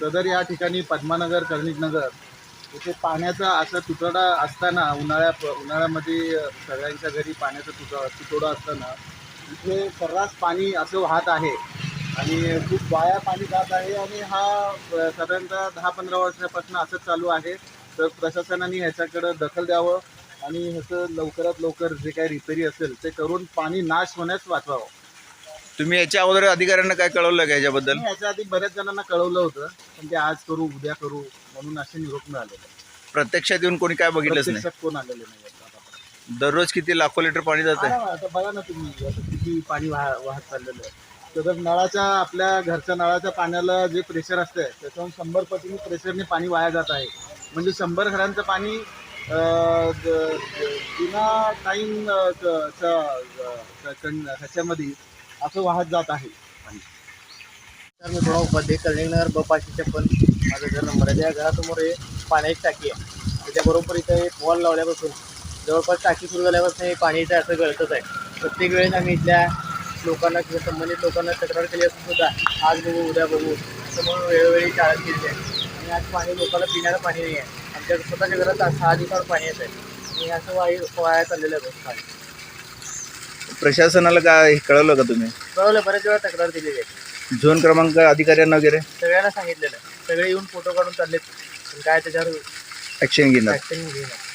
सदर या ठिकाणी पद्मानगर कर्णिकनगर इथे पाण्याचा असा तुटवडा असताना उन्हाळ्या उन्हाळ्यामध्ये सगळ्यांच्या घरी पाण्याचा तुट तुटवडा असताना इथे सर्रास पाणी असं वाहत आहे. आणि खूप वाया पाणी जात आहे आणि हा साधारणतः दहा पंधरा वर्षापासून असंच चालू आहे. तर प्रशासनाने ह्याच्याकडं दखल द्यावं आणि ह्याचं लवकरात लवकर जे काही रिपेरी असेल ते करून पाणी नाश होण्यास वाचवावं. तुम्ही याच्या अगोदर अधिकाऱ्यांना काय कळवलं का याच्याबद्दल मी याच्या आधी बऱ्याच जणांना कळवलं होतं पण ते आज करू उद्या करू म्हणून असे निरोप मिळालेले प्रत्यक्षात येऊन कोणी काय बघितलंच नाही प्रत्यक्षात कोण आलेले नाही आतापर्यंत. दररोज किती लाखो लिटर पाणी जाते हा, आता बघा ना तुम्ही आता किती पाणी वाह वाहत चाललेलं आहे तर नळाच्या आपल्या घरच्या नळाच्या पाण्याला जे प्रेशर असते त्याच्याहून शंभर पटीने प्रेशरने पाणी वाया जात आहे म्हणजे शंभर घरांचं पाणी अं, बिना टाईम ह्याच्यामध्ये असं वाहत जात आहे. तर मी थोडा उपाध्ये कल्याणनगर ब पाचशे छप्पन माझं घर नंबर आहे. त्या घरासमोर हे पाण्याची टाकी आहे. त्याच्याबरोबर इथं एक वॉल लावल्यापासून जवळपास टाकी सुरू झाल्यापासून हे पाणी इथं असं गळतच आहे. प्रत्येक वेळेस आम्ही इथल्या लोकांना किंवा संबंधित लोकांना तक्रार केली असून सुद्धा आज बघू उद्या बघू असं म्हणून वेळोवेळी टाळत केली आहे. आणि आज पाणी लोकांना पिण्याला पाणी नाही आहे. आमच्या स्वतःच्या घरात सहा दिवसावर पाणी येत आहे. आणि असं वाई वाया चाललेलं आहे. पाणी प्रशासनाला काय कळवलं का तुम्ही? कळवलं बऱ्याच वेळा तक्रार दिलेली आहे. झोन क्रमांक अधिकाऱ्यांना वगैरे? सगळ्यांना सांगितलेलं. आहे सगळे येऊन फोटो काढून चाललेत. पण काय त्याच्यावर ऍक्शन घेणार. ऍक्शन घेणार.